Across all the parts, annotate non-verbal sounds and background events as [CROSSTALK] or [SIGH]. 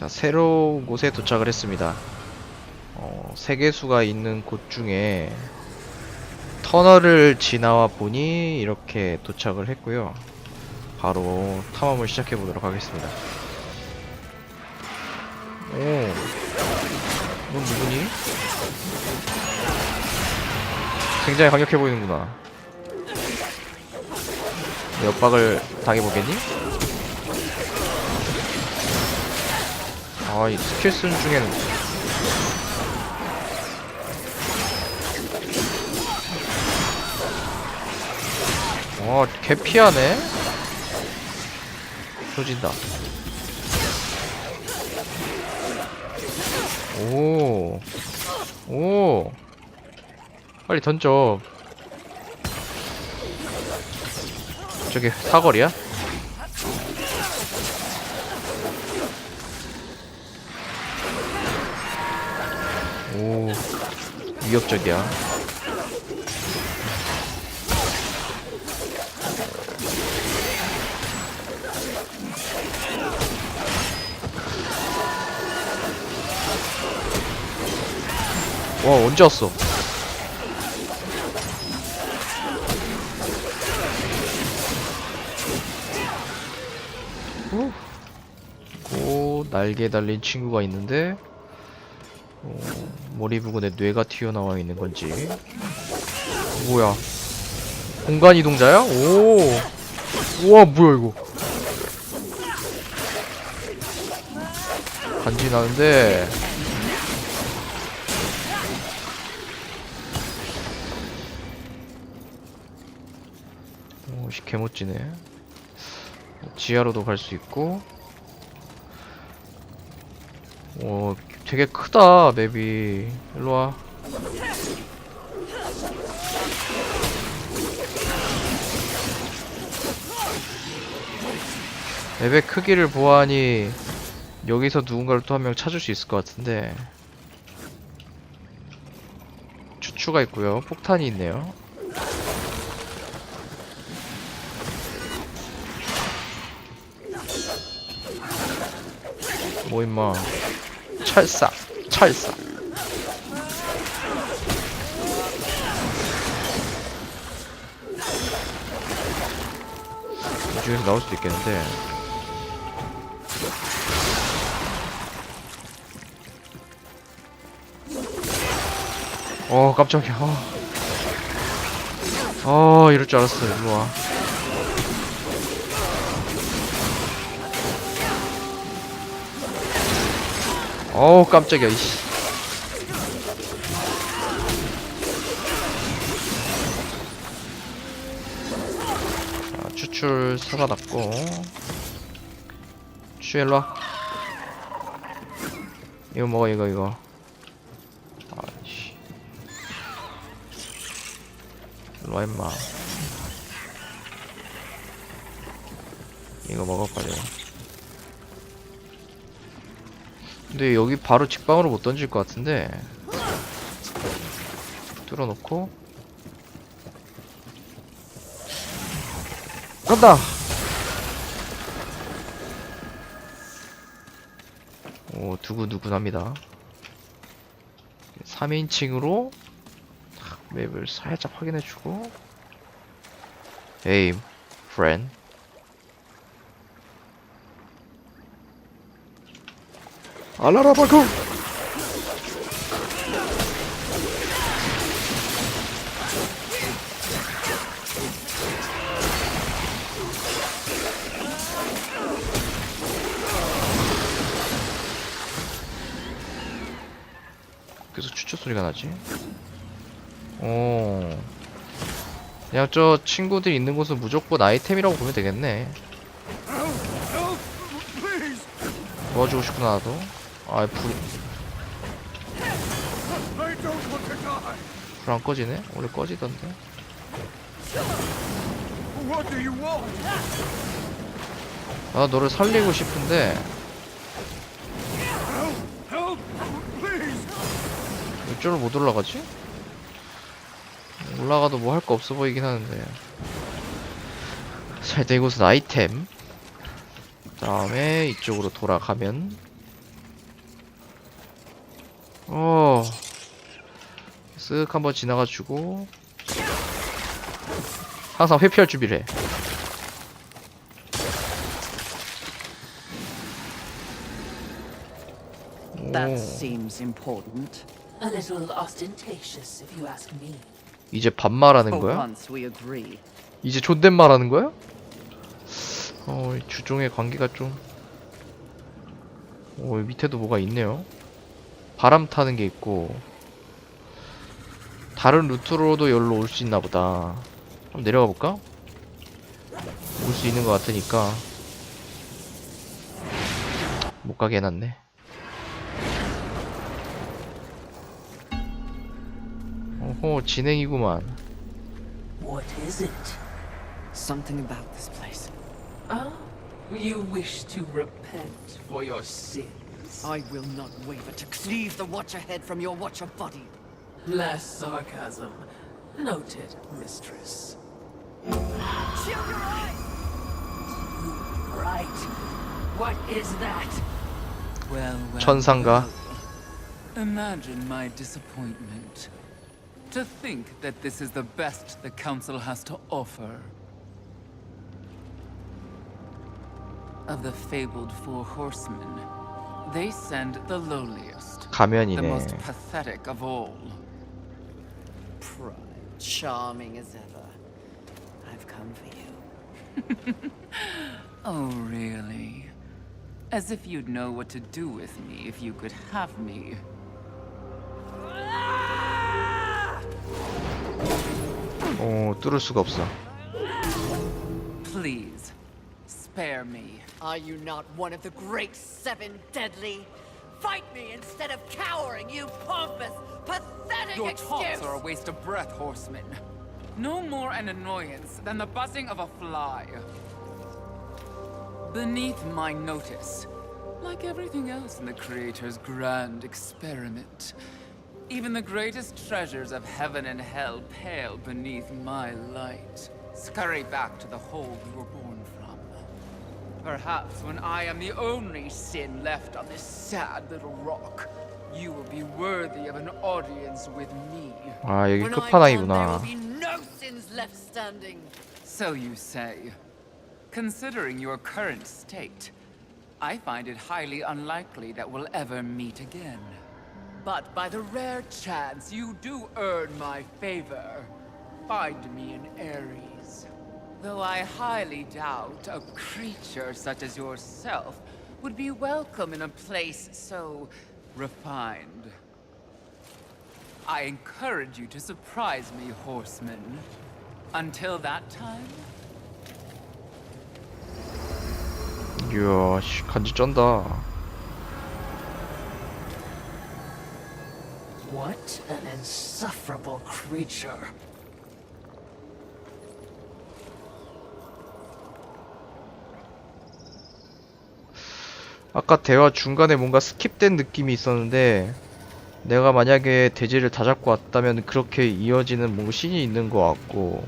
자, 새로운 곳에 도착을 했습니다. 어, 세계수가 있는 곳 중에 터널을 지나와 보니 이렇게 도착을 했고요. 바로 탐험을 시작해 보도록 하겠습니다. 오, 넌 누구니? 굉장히 강력해 보이는구나. 옆박을 당해보겠니? 아, 이 스킬 쓰는 중에는 와, 개 피하네? 조진다. 오. 오. 빨리 던져. 저게 사거리야? 오. 위협적이야. 와, 언제 왔어? 후. 오, 날개 달린 친구가 있는데, 어, 머리 부분에 뇌가 튀어나와 있는 건지. 뭐야? 공간 이동자야? 오! 우와, 뭐야, 이거. 간지 나는데, 오, 씨, 개멋지네. 지하로도 갈 수 있고. 오, 되게 크다, 맵이. 일로와. 맵의 크기를 보아하니 여기서 누군가를 또 한 명 찾을 수 있을 것 같은데 추추가 있고요 폭탄이 있네요 뭐 임마 찰싹 찰싹 이 중에서 나올 수도 있겠는데. 어 깜짝이야. 어. 어 이럴 줄 알았어 일로와 어우 깜짝이야 이씨. 자 추출 살아났고. 추 일로와. 이거 먹어 이거 이거. 아이씨. 일로와 임마. 이거 먹어 빨리 근데 여기 바로 직방으로 못 던질 것 같은데. 뚫어놓고. 간다! 오 두근두근합니다. 3인칭으로 맵을 살짝 확인해주고. 에임 프렌 알라라바고 계속 추초 소리가 나지? 오. 그냥 저 친구들 있는 곳은 무조건 아이템이라고 보면 되겠네. 도와주고 싶구나 나도. 아 불, 불 안 꺼지네? 원래 꺼지던데. 나 너를 살리고 싶은데! 이쪽으로 못 올라가지? 올라가도 뭐 할 거 없어 보이긴 하는데. 자, 일단 이곳은 아이템. 다음에 이쪽으로 돌아가면 어. 쓱 한번 지나가주고 항상 회피할 준비를 해. That 오, seems important. A little ostentatious, if you ask me. 이제 반말하는 For 거야? once we agree. 이제 존댓말하는 거야? 어, 이 주종의 관계가 좀. 오, 여기 밑에도 뭐가 있네요. 바람 타는 게 있고. 다른 루트로도 여기로 올 수 있나 보다. 한번 내려가 볼까? 올 수 있는 것 같으니까. 못 가게 해놨네. 오호, 진행이구만. What is it? Something about this place. Oh, you wish to repent for your sins. I will not waver to cleave the Watcher head from your Watcher body. Less sarcasm. Noted, mistress. Shield your eyes! Right. What is that? Well, well. 천상가. well. Imagine my disappointment. To think that this is the best the Council has to offer. Of the fabled Four Horsemen, they send the lowliest, the 가면이네. most pathetic of all. Pride, charming as ever. I've come for you. [LAUGHS] Oh, really? As if you'd know what to do with me if you could have me. 어, 뚫을 수가 없어. Please, spare me. Are you not one of the great seven deadly? Fight me instead of cowering, you pompous, pathetic Your excuse! taunts are a waste of breath, horseman. No more an annoyance than the buzzing of a fly. Beneath my notice, like everything else in the Creator's grand experiment, even the greatest treasures of heaven and hell pale beneath my light. Scurry back to the hole you were born. Perhaps when I am the only sin left on this sad little rock, you will be worthy of an audience with me. 아, 여기 When I'm gone, there will 끝판왕이구나. be no sins left standing. So you say. Considering your current state, I find it highly unlikely that we'll ever meet again. But by the rare chance you do earn my favor, find me in Ares. Though I highly doubt a creature such as yourself would be welcome in a place so refined. I encourage you to surprise me, horseman. Until that time, 이야, 씨, 간지 쩐다. What an insufferable creature. 아까 대화 중간에 뭔가 스킵된 느낌이 있었는데 내가 만약에 대지를 다 잡고 왔다면 그렇게 이어지는 뭔가 신이 있는 것 같고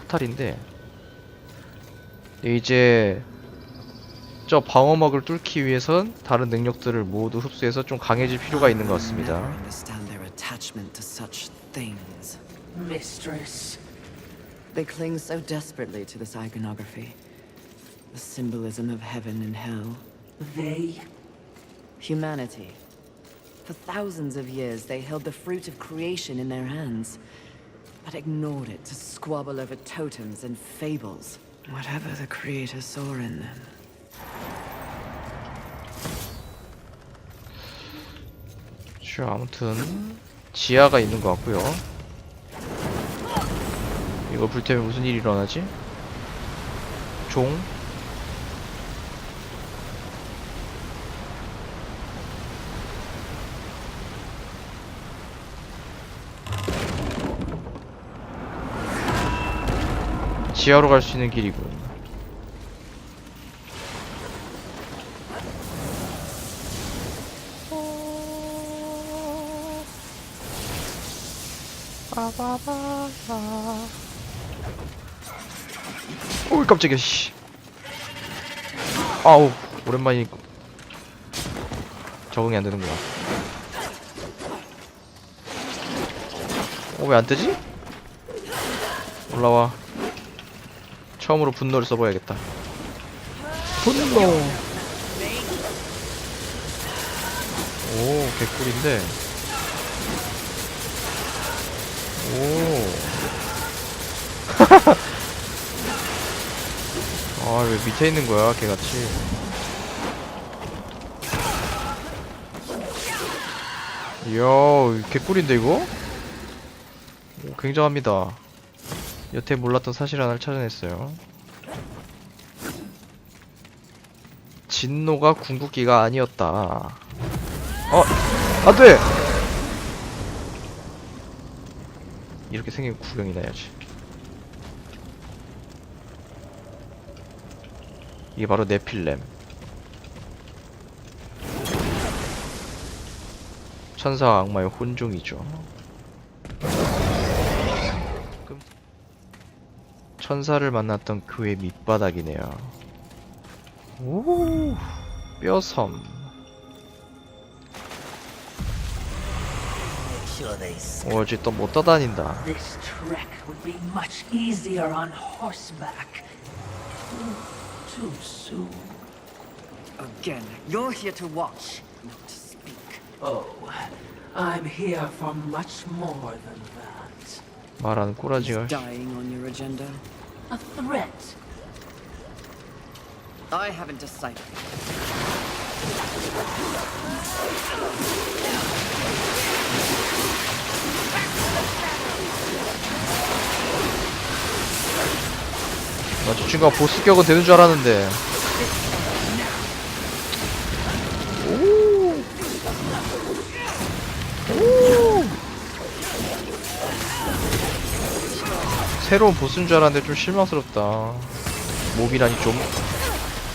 포탈인데 이제 저 방어막을 뚫기 위해선 다른 능력들을 모두 흡수해서 좀 강해질 필요가 있는 것 같습니다. Mistress. They cling so desperately to this iconography. The symbolism of heaven and hell. They? Humanity. For thousands of years, they held the fruit of creation in their hands, but ignored it to squabble over totems and fables. Whatever the Creator saw in them. 자, 아무튼 지하가 있는 것 같고요. 이거 불태우면 무슨 일이 일어나지? 종? 지하로 갈 수 있는 길이군. 어이 깜짝이야 씨 아우 오랜만이니까 적응이 안 되는구나 어, 왜 안 뜨지? 올라와. 처음으로 분노를 써봐야겠다. 분노! 오, 개꿀인데. 오. [LAUGHS] 아, 왜 밑에 있는 거야, 개같이. 이야, 개꿀인데, 이거? 오, 굉장합니다. 여태 몰랐던 사실 하나를 찾아냈어요. 진노가 궁극기가 아니었다. 어, 안 돼! 이렇게 생긴 구경이나 해야지. 이게 바로 네필렘. 천사와 악마의 혼종이죠. 천사를 만났던 그의 밑바닥이네요. 오, 뼈섬. 어지 또못 떠다닌다. This trek would be much easier on horseback. Too soon. Again, you're here to watch, not to speak. Oh, I'm here for much more than that. 말하는 꼬라지가. Dying on your agenda? A threat. I haven't decided. 나저 친구가 보스격은 되는 줄 알았는데. 오. 오. 새로운 보스인 줄 알았는데 좀 실망스럽다. 몹이라니 좀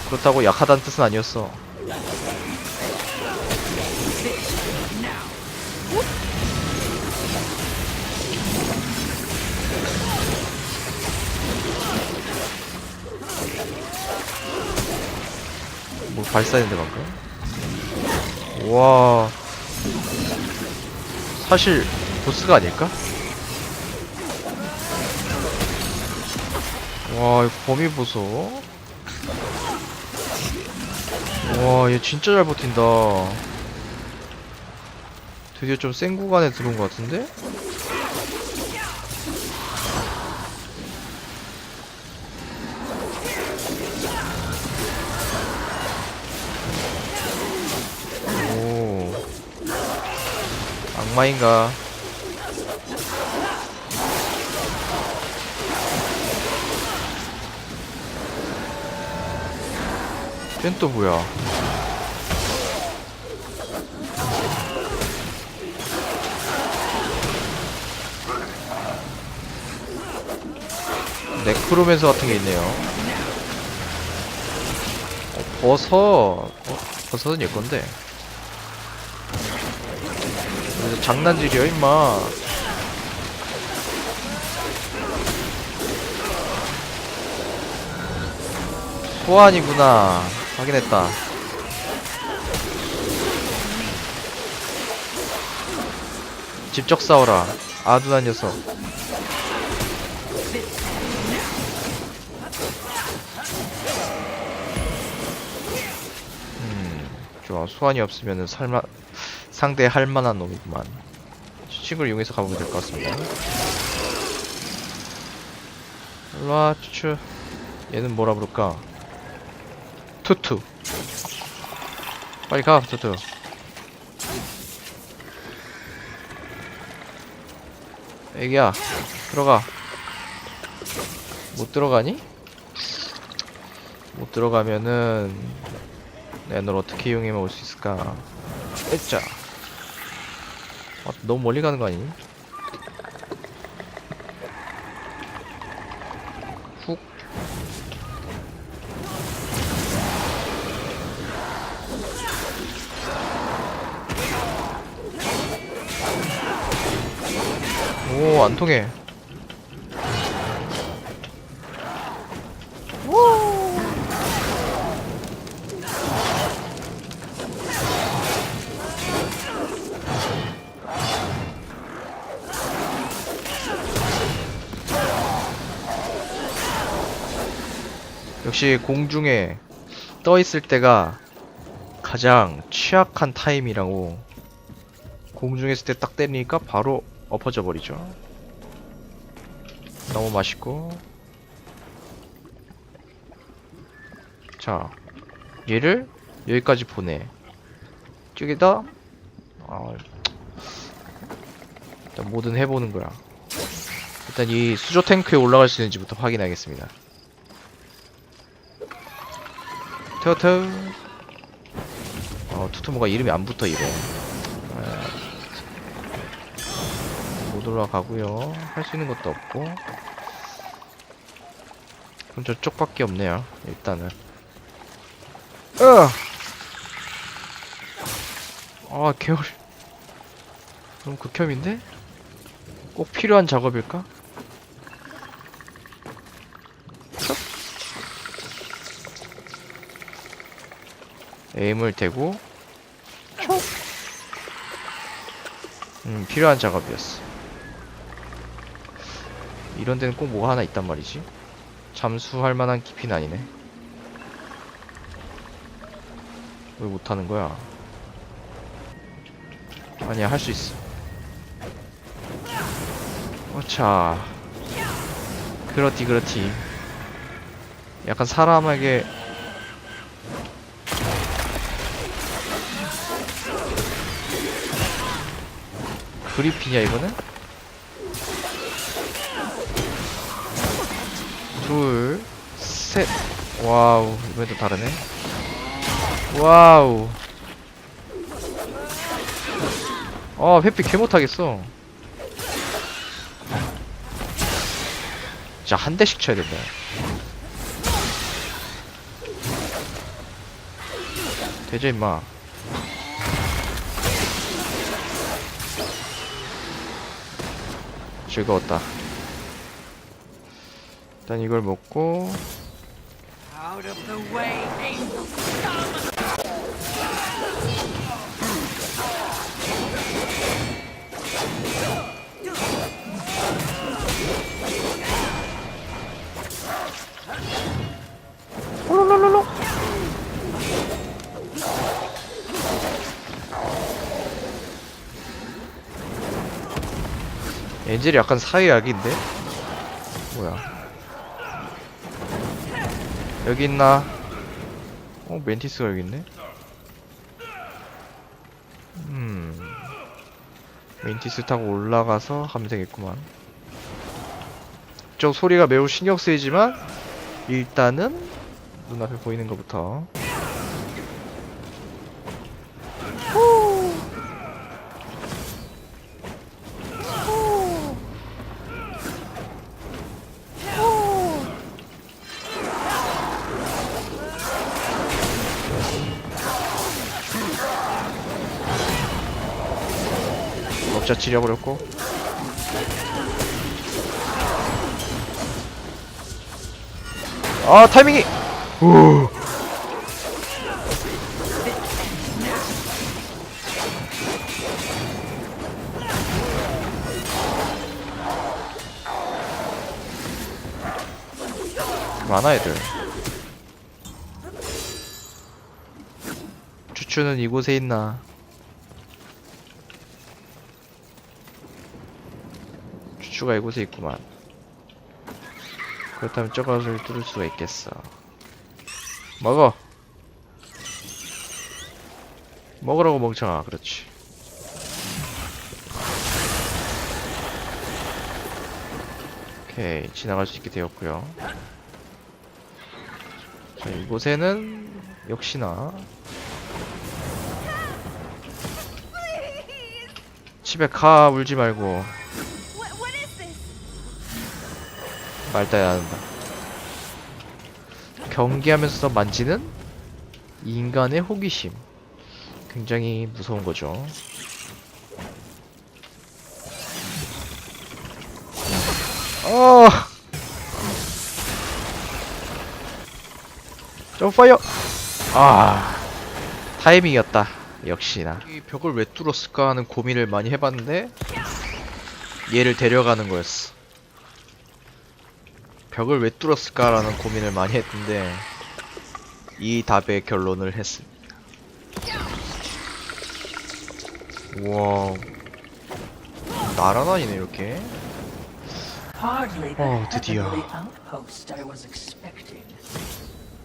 그렇다고 약하다는 뜻은 아니었어. 뭐 발사했는데 방금? 와 사실 보스가 아닐까? 와 이거 범위 보소. 와 얘 진짜 잘 버틴다. 드디어 좀 센 구간에 들어온 것 같은데? 오. 악마인가 걘 또 뭐야? 네크로맨서 같은 게 있네요. 어, 버섯. 어, 버섯은 그래서 장난질이야 임마. 소환이구나 확인했다. 직접 싸워라. 아둔한 녀석. 음 좋아. 소환이 없으면은 설마 상대할 만한 놈이구만. 수칙을 이용해서 가보면 될 것 같습니다. 일로와 추추. 얘는 뭐라 부를까 투투. 빨리 가 투투. 애기야 들어가. 못 들어가니? 못 들어가면은 내가 널 어떻게 이용하면 올수 있을까? 으짜. 아, 너무 멀리 가는 거 아니니? 안 통해. 역시 공중에 떠 있을 때가 가장 취약한 타임이라고 공중에 있을 때 딱 때리니까 바로 엎어져 버리죠. 너무 맛있고. 자 얘를 여기까지 보내. 저기다 아, 일단 뭐든 해보는 거야. 일단 이 수조 탱크에 올라갈 수 있는지부터 확인하겠습니다. 트어트 어 투투모가 이름이 안 붙어 이래. 아, 못 올라가고요. 할 수 있는 것도 없고 그럼 저쪽밖에 없네요 일단은 으아! 아 개월 너무 극혐인데? 꼭 필요한 작업일까? 척. 에임을 대고 촉. 음 필요한 작업이었어 이런 데는 꼭 뭐가 하나 있단 말이지 잠수할 만한 깊이는 아니네. 왜 못하는 거야? 아니야 할 수 있어. 어차. 그렇디 그렇디. 약간 사람에게 그리피냐 이거는? 둘, 셋. 와우, 이번에도 다르네. 와우. 아, 회피 개 못하겠어. 진짜 한 대씩 쳐야 된다. 되죠, 임마. 즐거웠다. 일단 이걸 먹고. 엔젤이 약간 사회약인데? 뭐야? 여기 있나? 어, 멘티스가 여기 있네? 음. 멘티스 타고 올라가서 하면 되겠구만. 저 소리가 매우 신경 쓰이지만, 일단은, 눈앞에 보이는 것부터. 먹자 찌려버렸고. 아, 타이밍이! 오. 많아 애들 추추는 이곳에 있나 추추가 이곳에 있구만. 그렇다면 저것을 뚫을 수가 있겠어. 먹어! 먹으라고 멍청아 그렇지. 오케이 지나갈 수 있게 되었고요. 자 이곳에는 역시나 집에 가 울지 말고 말다야 한다. 경계하면서 만지는 인간의 호기심. 굉장히 무서운 거죠. 어! 점파이어! 아 타이밍이었다. 역시나. 이 벽을 왜 뚫었을까 하는 고민을 많이 해봤는데 얘를 데려가는 거였어 벽을 왜 뚫었을까라는 고민을 많이 했는데 이 답에 결론을 했습니다. 우와 날아다니네 이렇게 Oh, 드디어.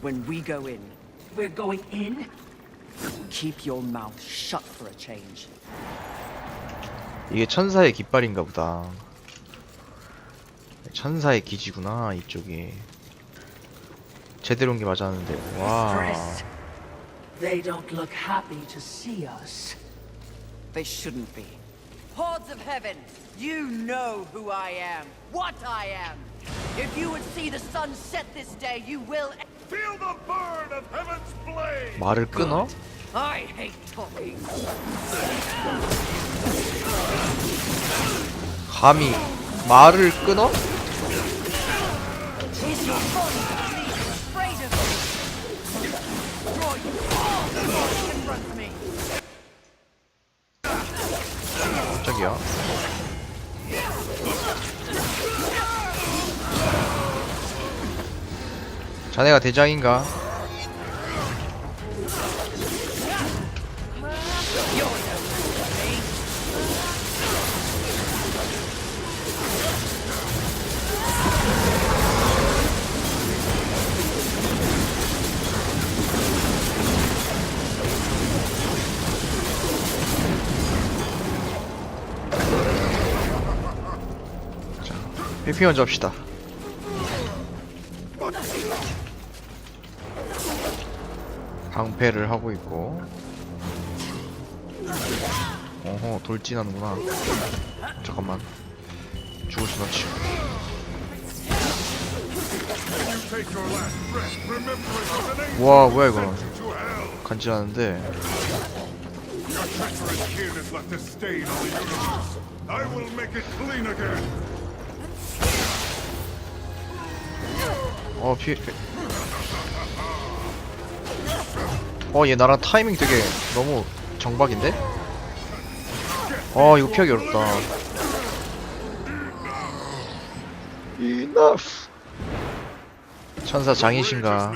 When we go in, We're going in? keep your mouth shut for a change. 이게 천사의 깃발인가 보다 천사의 기지구나 이쪽이 제대로 온 게 맞았는데 와. They don't look happy to see us. They shouldn't be. Hordes of heaven, you know who I am, what I am. If you would see the sun set this day, you will. Feel the burn of heaven's blade! 말을 끊어? I hate talking. 감히 말을 끊어? 깜짝이야 자네가 대장인가? 해피 먼저 합시다 방패를 하고 있고 어허 돌진하는구나 잠깐만 죽을 순 없지 와 뭐야 이거. 간지나는데 어 피... 어얘 나랑 타이밍 되게 너무 정박인데? 어 이거 피하기 어렵다 Enough 천사 장이신가.